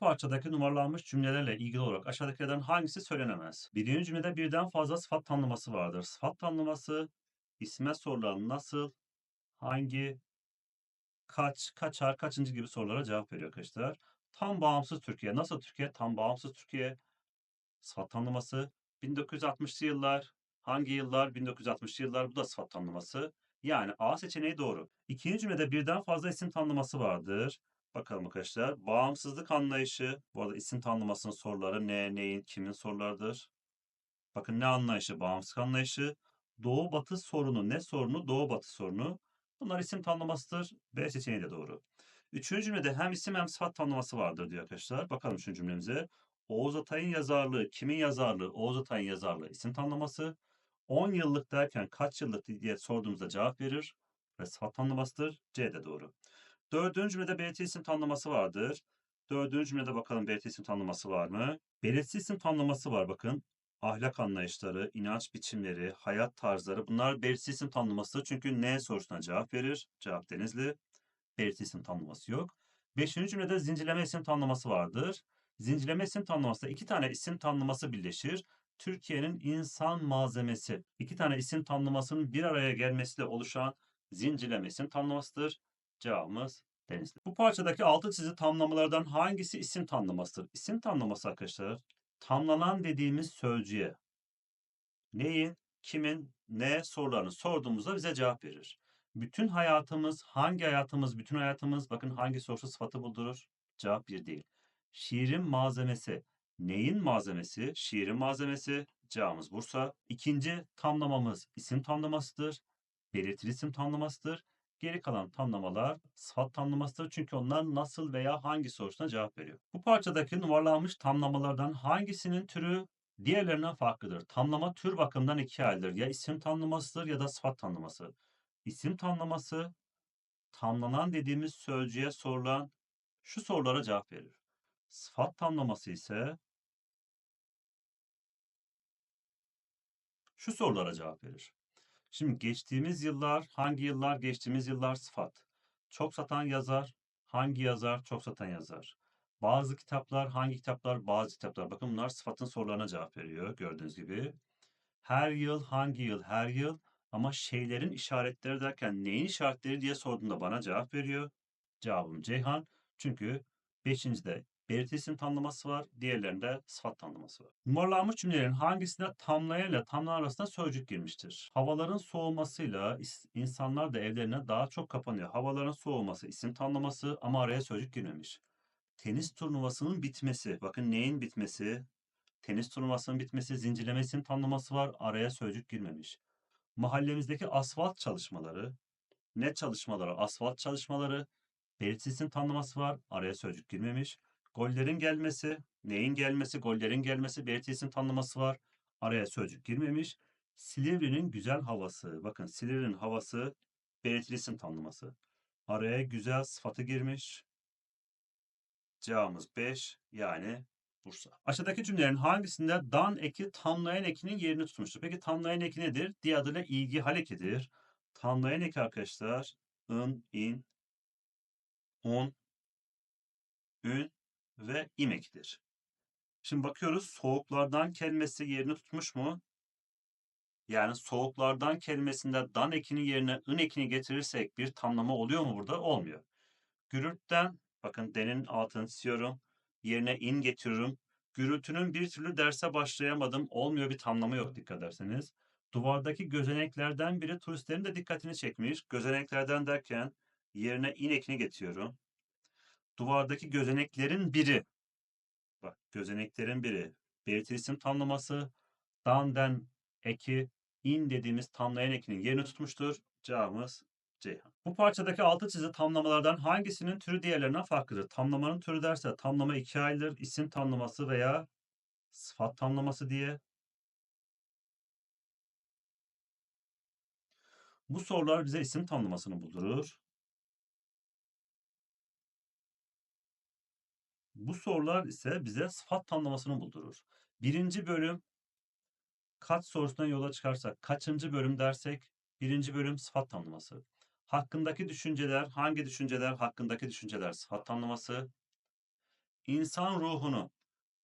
Parçadaki numaralanmış cümlelerle ilgili olarak aşağıdakilerden hangisi söylenemez? Birinci cümlede birden fazla sıfat tanımlaması vardır. Sıfat tanımlaması isme sorulan nasıl, hangi, kaç, kaçar, kaçıncı gibi sorulara cevap veriyor arkadaşlar. Tam bağımsız Türkiye. Nasıl Türkiye? Tam bağımsız Türkiye. Sıfat tanımlaması. 1960'lı yıllar. Hangi yıllar? 1960'lı yıllar. Bu da sıfat tanımlaması. Yani A seçeneği doğru. İkinci cümlede birden fazla isim tanımlaması vardır. Bakalım arkadaşlar. Bağımsızlık anlayışı. Bu arada isim tanımlamasının soruları ne, neyin, kimin sorularıdır. Bakın ne anlayışı? Bağımsızlık anlayışı. Doğu batı sorunu. Ne sorunu? Doğu batı sorunu. Bunlar isim tanımlamasıdır. B seçeneği de doğru. Üçüncü cümlede hem isim hem sıfat tanımlaması vardır diyor arkadaşlar. Bakalım üçüncü cümlemize. Oğuz Atay'ın yazarlığı, kimin yazarlığı? Oğuz Atay'ın yazarlığı isim tanımlaması. 10 yıllık derken kaç yıllık diye sorduğumuzda cevap verir ve sıfat tanımlamasıdır. C de doğru. Dördüncü cümlede belirti isim tanımlaması vardır. Dördüncü cümlede bakalım belirti isim tanımlaması var mı? Belirti isim tanımlaması var bakın. Ahlak anlayışları, inanç biçimleri, hayat tarzları bunlar belirti isim tanımlaması. Çünkü ne sorusuna cevap verir? Cevap Denizli. Belirti isim tanımlaması yok. Beşinci cümlede zincirleme isim tanımlaması vardır. Zincirleme isim tanımlamasında iki tane isim tanımlaması birleşir. Türkiye'nin insan malzemesi. iki tane isim tanımlamasının bir araya gelmesiyle oluşan zincirleme isim tanımlamasıdır. Cevabımız Denizli. Bu parçadaki altı çizili tamlamalardan hangisi isim tanımlamasıdır? İsim tanımlaması arkadaşlar tamlanan dediğimiz sözcüğe neyin, kimin, ne sorularını sorduğumuzda bize cevap verir. Bütün hayatımız, hangi hayatımız, bütün hayatımız, bakın hangi sorusu sıfatı buldurur? Cevap bir değil. Şiirin malzemesi, neyin malzemesi? Şiirin malzemesi, cevabımız Bursa. İkinci tamlamamız isim tamlamasıdır. Belirtili isim tamlamasıdır. Geri kalan tamlamalar sıfat tamlamasıdır çünkü onlar nasıl veya hangi sorusuna cevap veriyor. Bu parçadaki numaralanmış tamlamalardan hangisinin türü diğerlerinden farklıdır? Tamlama tür bakımından ikiye ayrılır. Ya isim tamlamasıdır ya da sıfat tamlaması. İsim tamlaması tamlanan dediğimiz sözcüğe sorulan şu sorulara cevap verir. Sıfat tamlaması ise şu sorulara cevap verir. Şimdi geçtiğimiz yıllar, hangi yıllar? Geçtiğimiz yıllar sıfat. Çok satan yazar, hangi yazar? Çok satan yazar. Bazı kitaplar, hangi kitaplar? Bazı kitaplar. Bakın bunlar sıfatın sorularına cevap veriyor gördüğünüz gibi. Her yıl, hangi yıl? Her yıl. Ama şeylerin işaretleri derken neyin işaretleri diye sorduğunda bana cevap veriyor. Cevabım Ceyhan. Çünkü beşincide belirti isim tamlaması var. Diğerlerinde sıfat tamlaması var. Numaralanmış cümlelerin hangisinde tamlayan ile tamlayan arasında sözcük girmiştir? Havaların soğumasıyla insanlar da evlerine daha çok kapanıyor. Havaların soğuması isim tamlaması ama araya sözcük girmemiş. Tenis turnuvasının bitmesi. Bakın neyin bitmesi? Tenis turnuvasının bitmesi, zincirleme isim tamlaması var. Araya sözcük girmemiş. Mahallemizdeki asfalt çalışmaları. Ne çalışmaları? Asfalt çalışmaları. Belirti isim var. Araya sözcük girmemiş. Gollerin gelmesi, neyin gelmesi, gollerin gelmesi, belirti isim tanımlaması var. Araya sözcük girmemiş. Silivri'nin güzel havası. Bakın Silivri'nin havası belirtili isim tanımlaması. Araya güzel sıfatı girmiş. Cevabımız 5 yani Bursa. Aşağıdaki cümlelerin hangisinde dan eki tamlayan ekinin yerini tutmuştur? Peki tamlayan eki nedir? Diğer adıyla ilgi hal ekidir. Tamlayan eki arkadaşlar ın, in, un, ün ve im ekidir. Şimdi bakıyoruz soğuklardan kelimesi yerini tutmuş mu? Yani soğuklardan kelimesinde dan ekinin yerine ın ekini getirirsek bir tamlama oluyor mu burada? Olmuyor. Gürültüden bakın denin altını çiziyorum. Yerine in getiriyorum. Gürültünün bir türlü derse başlayamadım. Olmuyor bir tamlama yok dikkat ederseniz. Duvardaki gözeneklerden biri turistlerin de dikkatini çekmiş. Gözeneklerden derken yerine in ekini getiriyorum. Duvardaki gözeneklerin biri. Bak gözeneklerin biri. Belirtili isim tamlaması. Dan eki in dediğimiz tamlayan ekinin yerini tutmuştur. Cevabımız Ceyhan. Bu parçadaki altı çizili tamlamalardan hangisinin türü diğerlerinden farklıdır? Tamlamanın türü derse tamlama ikiye ayrılır. isim tamlaması veya sıfat tamlaması diye. Bu sorular bize isim tamlamasını buldurur. Bu sorular ise bize sıfat tamlamasını buldurur. Birinci bölüm kaç sorusundan yola çıkarsak kaçıncı bölüm dersek birinci bölüm sıfat tamlaması. Hakkındaki düşünceler hangi düşünceler hakkındaki düşünceler sıfat tamlaması. İnsan ruhunu.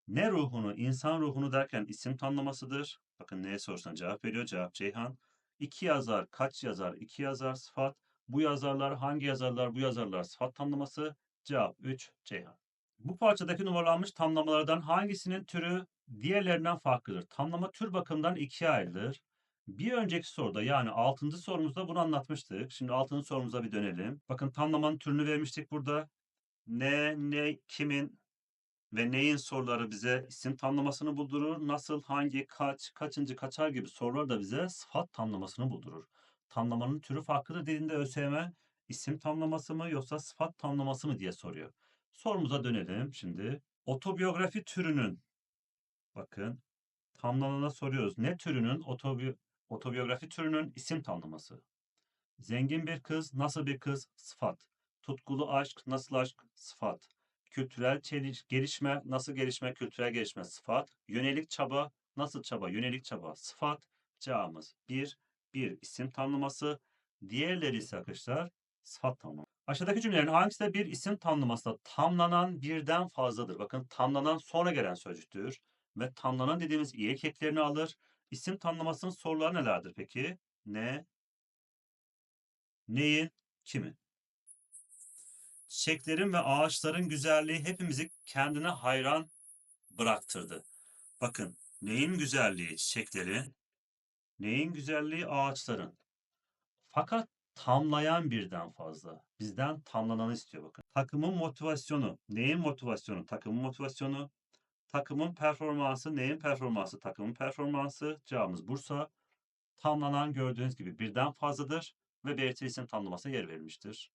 Ne ruhunu? İnsan ruhunu derken isim tanımlamasıdır. Bakın neye sorusuna cevap veriyor. Cevap Ceyhan. İki yazar, kaç yazar, iki yazar sıfat. Bu yazarlar, hangi yazarlar, bu yazarlar sıfat tanımlaması. Cevap 3 Ceyhan. Bu parçadaki numaralanmış tamlamalardan hangisinin türü diğerlerinden farklıdır? Tamlama tür bakımından ikiye ayrılır. Bir önceki soruda yani 6. sorumuzda bunu anlatmıştık. Şimdi 6. sorumuza bir dönelim. Bakın tamlamanın türünü vermiştik burada. Ne, ne, kimin ve neyin soruları bize isim tamlamasını buldurur. Nasıl, hangi, kaç, kaçıncı, kaçar gibi sorular da bize sıfat tamlamasını buldurur. Tamlamanın türü farklıdır dediğinde ÖSYM isim tamlaması mı yoksa sıfat tamlaması mı diye soruyor. Sorumuza dönelim şimdi. Otobiyografi türünün bakın tamlanana soruyoruz. Ne türünün otobi otobiyografi türünün isim tamlaması? Zengin bir kız, nasıl bir kız? Sıfat. Tutkulu aşk, nasıl aşk? Sıfat. Kültürel çeliş, gelişme, nasıl gelişme? Kültürel gelişme, sıfat. Yönelik çaba, nasıl çaba? Yönelik çaba, sıfat. Cevabımız 1, 1 isim tanımlaması. Diğerleri ise arkadaşlar sıfat tanımlaması. Aşağıdaki cümlelerin hangisi bir isim tanımlamasında tamlanan birden fazladır? Bakın tamlanan sonra gelen sözcüktür. Ve tamlanan dediğimiz iyi eklerini alır. İsim tanımlamasının soruları nelerdir peki? Ne, neyin, kimin? Çiçeklerin ve ağaçların güzelliği hepimizi kendine hayran bıraktırdı. Bakın neyin güzelliği çiçeklerin, neyin güzelliği ağaçların. Fakat tamlayan birden fazla. Bizden tamlananı istiyor bakın. Takımın motivasyonu. Neyin motivasyonu? Takımın motivasyonu. Takımın performansı. Neyin performansı? Takımın performansı. Cevabımız Bursa. Tamlanan gördüğünüz gibi birden fazladır ve belirtili isim tamlamasına yer verilmiştir.